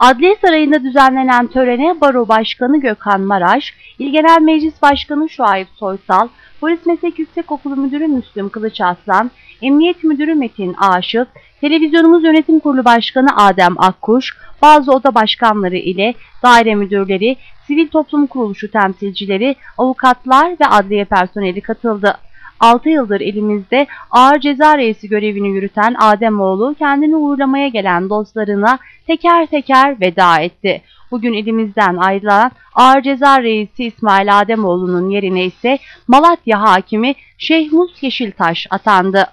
Adliye Sarayı'nda düzenlenen törene Baro Başkanı Gökhan Maraş, İl Genel Meclis Başkanı Şuayb Soysal, Polis Meslek Yüksekokulu Müdürü Müslüm Kılıçaslan, Emniyet Müdürü Metin Aşık, Televizyonumuz Yönetim Kurulu Başkanı Adem Akkuş, bazı oda başkanları ile daire müdürleri, sivil toplum kuruluşu temsilcileri, avukatlar ve adliye personeli katıldı. 6 yıldır elimizde ağır ceza reisi görevini yürüten Ademoğlu kendini uğurlamaya gelen dostlarına teker teker veda etti. Bugün elimizden ayrılan ağır ceza reisi İsmail Ademoğlu'nun yerine ise Malatya hakimi Şehmus Yeşiltaş atandı.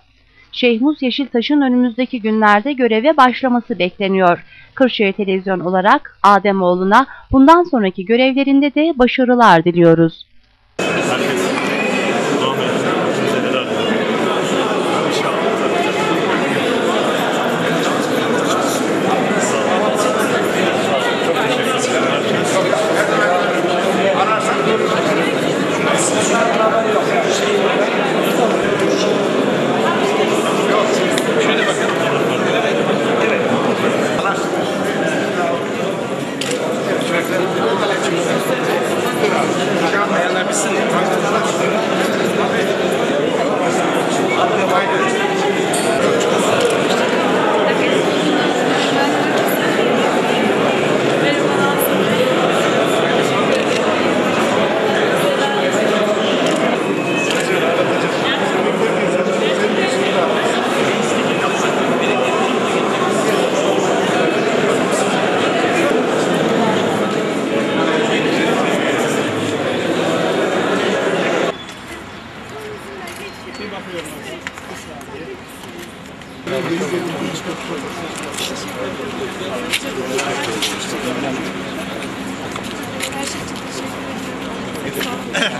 Şehmus Yeşiltaş'ın önümüzdeki günlerde göreve başlaması bekleniyor. Kırşehir Televizyon olarak Ademoğlu'na bundan sonraki görevlerinde de başarılar diliyoruz. listening.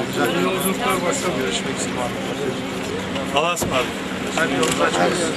Güzel yolculuklar başka görüşmek üzere. Allah'a ısmarladık. Hadi yolunuz olsun.